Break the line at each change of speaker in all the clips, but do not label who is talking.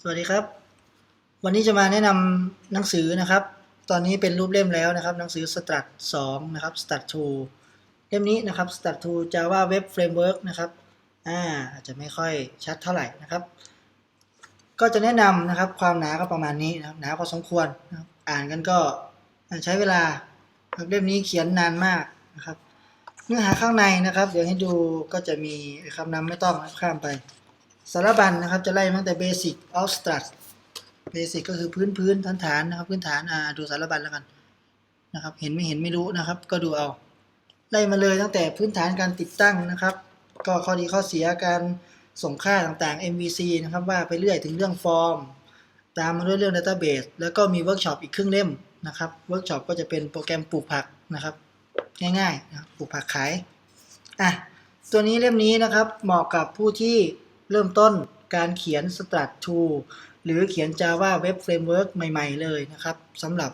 สวัสดีครับ วันนี้จะมาแนะนำหนังสือนะครับ ตอนนี้เป็นรูปเล่มแล้วนะครับ หนังสือ Strat 2นะครับ Strat 2เล่มนี้นะครับ Strat 2 Java Web Framework นะครับอ่าอาจจะไม่ค่อยชัดเท่าไหร่นะครับ ก็จะแนะนำนะครับความหนาก็ประมาณนี้นะครับหนาพอสมควรนะครับอ่านกันก็ใช้เวลาเล่มนี้เขียนนานมากนะครับ เนื้อหาข้างในนะครับ เดี๋ยวให้ดูก็จะมีคำนำไม่ต้องข้ามไป สารบัญนะครับจะไล่ตั้งแต่ Basic of Strat Basic ก็คือพื้นพื้นฐานฐานนะครับพื้นฐานอ่าดูสารบัญแล้วกันนะครับเห็นไม่เห็นไม่รู้นะครับ ก็ดูเอาไล่มาเลยตั้งแต่พื้นฐานการติดตั้งนะครับ ก็ข้อดีข้อเสียการส่งค่าต่างๆ MVC นะครับว่าไปเรื่อยถึงเรื่องฟอร์ม ตามมาด้วยเรื่อง Database แล้วก็มีเวิร์กช็อปอีกครึ่งเล่มนะครับเวิร์กช็อปก็จะเป็นโปรแกรมปลูกผักนะครับ ง่ายๆนะปลูกผักขายอะตัวนี้เล่มนี้นะครับเหมาะกับผู้ที่ เริ่มต้นการเขียน Strat 2หรือเขียน Java Web Framework ใหม่ๆ เลยนะครับสำหรับ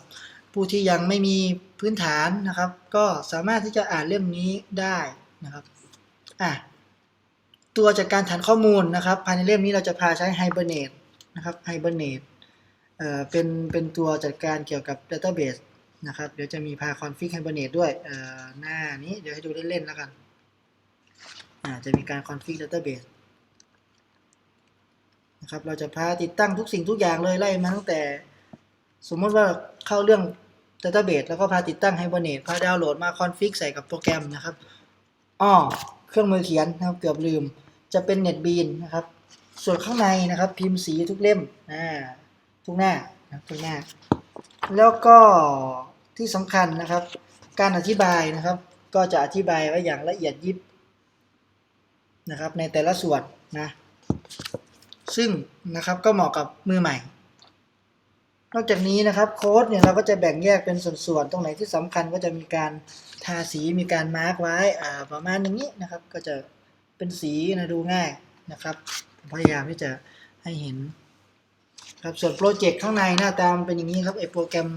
ผู้ที่ยังไม่มีพื้นฐานนะครับ ก็สามารถที่จะอ่านเล่มนี้ได้นะครับอะตัวจากการฐานข้อมูลนะครับ ภายในเล่มนี้เราจะพาใช้ Hibernate นะครับ Hibernate เอ่อเป็นเป็นตัวจัดการเกี่ยวกับ Database นะครับ เดี๋ยวจะมีพา config Hibernate ด้วยเอ่อหน้านี้เดี๋ยวให้ดูเล่นๆแล้วกันอ่าจะมีการ config database นะครับเราจะพาติดตั้งทุกสิ่งทุกอย่างเลยไล่มาตั้งแต่ สมมติว่าเข้าเรื่อง database แล้วก็พาติดตั้ง Hibernate พาดาวน์โหลดมา config ใส่กับโปรแกรมนะครับอ้อเครื่องมือเขียนนะครับเกือบลืมจะเป็น NetBean นะครับ ส่วนข้างในนะครับพิมพ์สีทุกเล่มอ่าทุกหน้านะทุกหน้า แล้วก็ที่สำคัญนะครับ การอธิบายนะครับ ก็จะอธิบายไว้อย่างละเอียดยิบนะครับ ในแต่ละส่วนนะ ซึ่งนะครับก็เหมาะกับมือใหม่ นอกจากนี้นะครับโค้ดเนี่ยเราก็จะแบ่งแยกเป็นส่วนๆ ตรงไหนที่สำคัญก็จะมีการทาสีมีการมาร์กไว้ประมาณอย่างนี้นะครับ ก็จะเป็นสีนะดูง่ายนะครับพยายามที่จะให้เห็นครับส่วนโปรเจกต์ข้างในหน้าตามเป็นอย่างนี้ครับไอโปรแกรม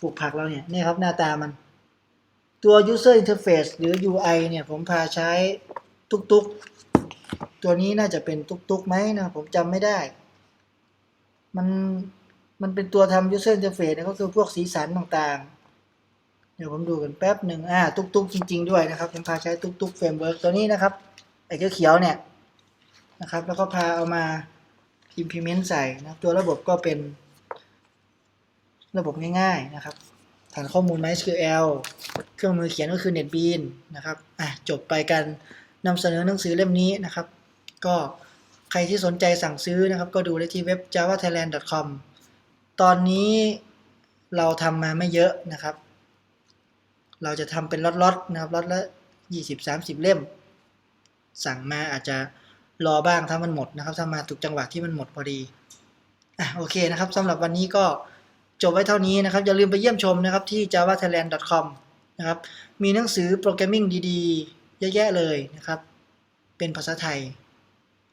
ปลูกผักเราเนี่ยนี่ครับหน้าตามัน ตัว user interface หรือ UI เนี่ยผมพาใช้ตุกตุกๆ ตัวนี้น่าจะเป็นตุกตุกๆไหมนะผมจำไม่ได้ มันมันเป็นตัวทำ user interface เนี่ยก็คือพวกสีสันต่างๆ เดี๋ยวผมดูกันแป๊บหนึ่งอ่าตุกตุกๆจริง ๆ ด้วยนะครับผมพาใช้ตุกตุกเฟรมเวิร์กตัวนี้นะครับไอ้เขียวๆเนี่ยนะครับ แล้วก็พาเอามา implement ใส่นะตัวระบบก็เป็น ระบบง่าย ๆนะครับ ฐานข้อมูล MySQL เครื่องมือเขียนก็คือ NetBeans นะครับอะจบไปการนำเสนอหนังสือเล่มนี้นะครับ ก็ใครที่สนใจสั่งซื้อนะครับ ก็ดูได้ที่เว็บ javathailand.com ตอนนี้เราทำมาไม่เยอะนะครับ เราจะทำเป็นล็อตๆนะครับล็อตละ20-30 เล่ม สั่งมาอาจจะรอบ้างถ้ามันหมดนะครับถ้ามาถูกจังหวะที่มันหมดพอดีอะโอเคนะครับสำหรับวันนี้ก็จบไว้เท่านี้นะครับ อย่าลืมไปเยี่ยมชมนะครับที่ javathailand.com นะครับ มีหนังสือโปรแกรมมิ่งดีๆ เยอะแยะเลยนะครับ เป็นภาษาไทย